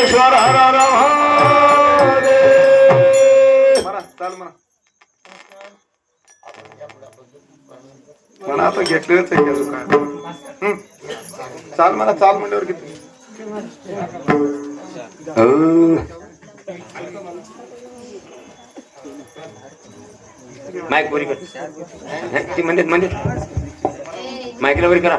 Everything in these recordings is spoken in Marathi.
ज्ञानेश्वर हर हर म्हणा आता घेतलेलंच आहे चाल म्हणा चाल म्हणल्यावर किती माईक वरी कर ती म्हणजे म्हणजे माईकला करा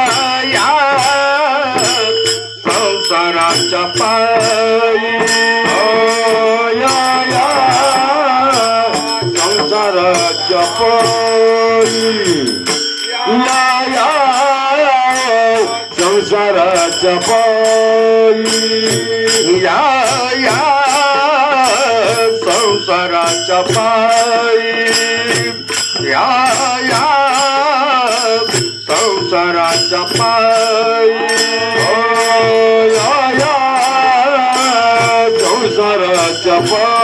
या त्यांच्या पाय. संसाराच्या पाय. या संसाराच्या पायी. या संसाराच्या पायी. या संसाराच्या पायी. संसाराच्या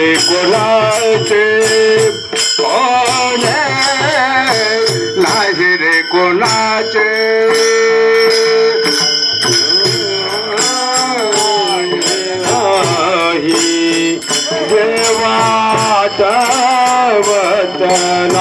नाही कोणाचे कोणे नाही रे कोणाचे? नाही वतना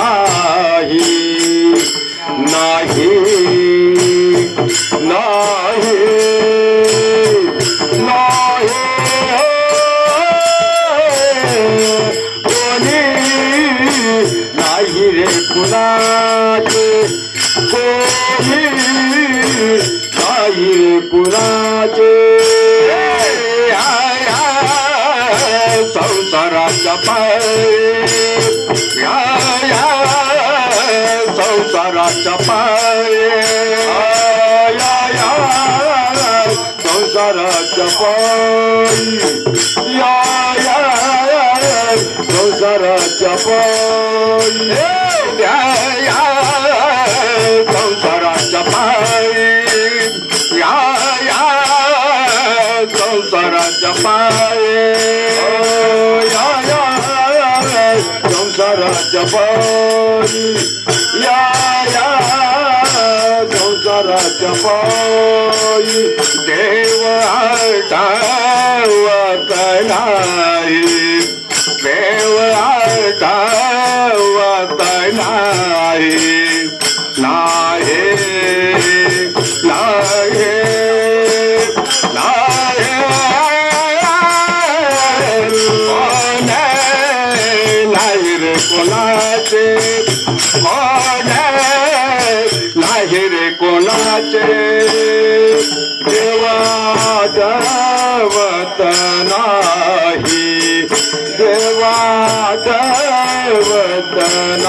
त्रिपुराचे. रे संसाराच्या पाय. या संसाराच्या पाय. या संसाराच्या पाय. या या संसाराच्या पाय. संसाराच्या या या संसाराच्या पाय देव आटावत नाही देव आटावत नाही रे देवा देवादवत नाही. देवा देवादवत नाही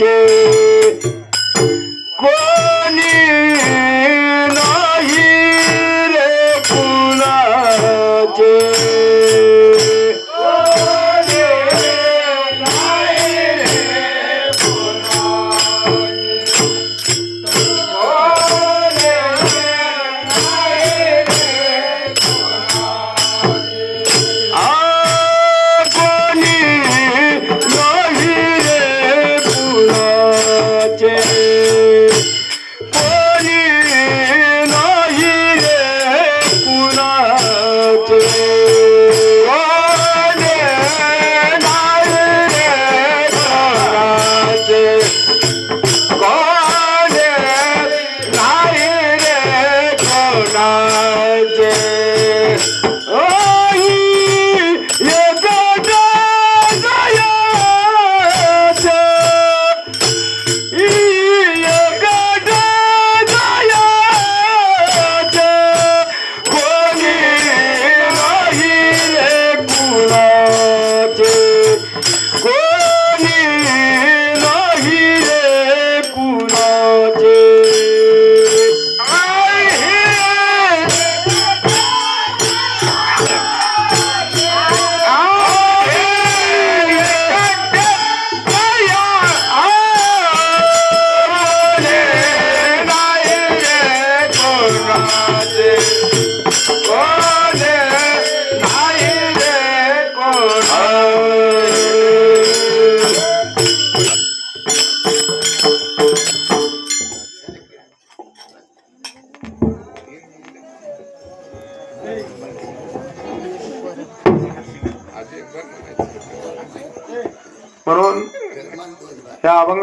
कोणी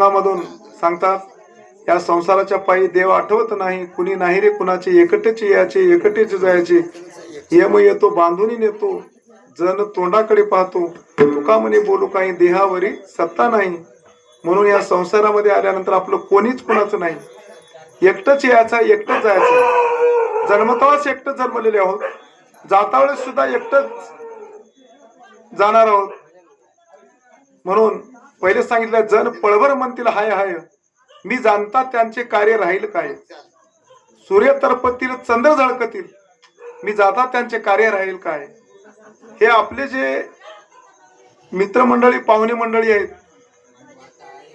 ह्या सांगतात या संसाराच्या पायी देव आठवत नाही कुणी नाही रे कुणाचे एकटेच याचे एकटेच जायचे. यम येतो बांधून नेतो जण तोंडाकडे पाहतो. तुका म्हणे बोलू काही देहावरी सत्ता नाही. म्हणून या संसारामध्ये आल्यानंतर आपलं कोणीच कुणाचं नाही. एकटंच यायचं एकटंच जायचं. जन्मताच एकटंच जन्मलेले आहोत. जाता वेळेस सुद्धा एकटंच जाणार आहोत. म्हणून पहिले सांगितलं जन पळवर म्हणतील हाय हाय. मी जाणता त्यांचे कार्य राहील काय? सूर्य तरपतील चंद्र झळकतील. मी जाता त्यांचे कार्य राहील काय? हे आपले जे मित्रमंडळी पाहुणे मंडळी आहेत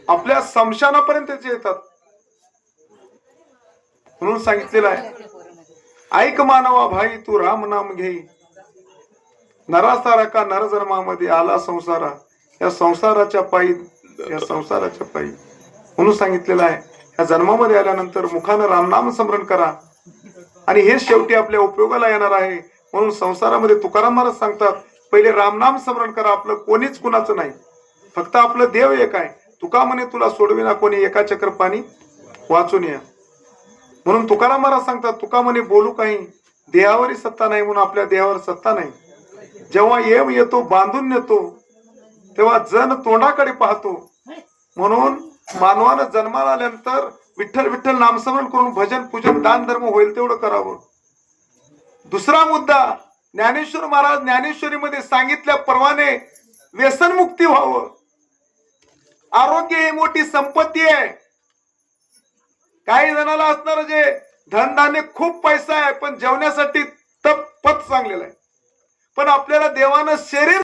आपल्या समशानापर्यंत जे येतात म्हणून सांगितलेलं आहे. ऐक मानवा भाई तू राम नाम घेई नरासारा का नरजन्मामध्ये आला संसारा या संसाराच्या पायी या संसाराच्या पायी. म्हणून सांगितलेलं आहे या जन्मामध्ये आल्यानंतर मुखानं रामनाम स्मरण करा. आणि हे शेवटी आपल्या उपयोगाला येणार आहे. म्हणून संसारामध्ये तुकाराम महाराज सांगतात पहिले रामनाम स्मरण करा आपलं कोणीच कुणाचं नाही. फक्त आपलं देव एक आहे. तुका म्हणे तुला सोडविना कोणी एका चक्र पाणी वाचून या. म्हणून तुकाराम महाराज सांगतात तुका म्हणे बोलू काही. देहावरही सत्ता नाही म्हणून आपल्या देहावर सत्ता नाही. जेव्हा येम येतो बांधून नेतो तेव्हा जन तोंडाकडे पाहतो. म्हणून मानवानं जन्माला आल्यानंतर विठ्ठल विठ्ठल नामस्मरण करून भजन पूजन दान धर्म होईल तेवढं करावं. दुसरा मुद्दा ज्ञानेश्वर महाराज ज्ञानेश्वरीमध्ये सांगितल्याप्रमाणे व्यसनमुक्ती व्हावं. आरोग्य ही मोठी संपत्ती आहे. काही जणाला असणार जे धनधान्य खूप पैसा आहे पण जेवण्यासाठी तप पत चांगलेलं आहे. पण आपल्याला देवानं शरीर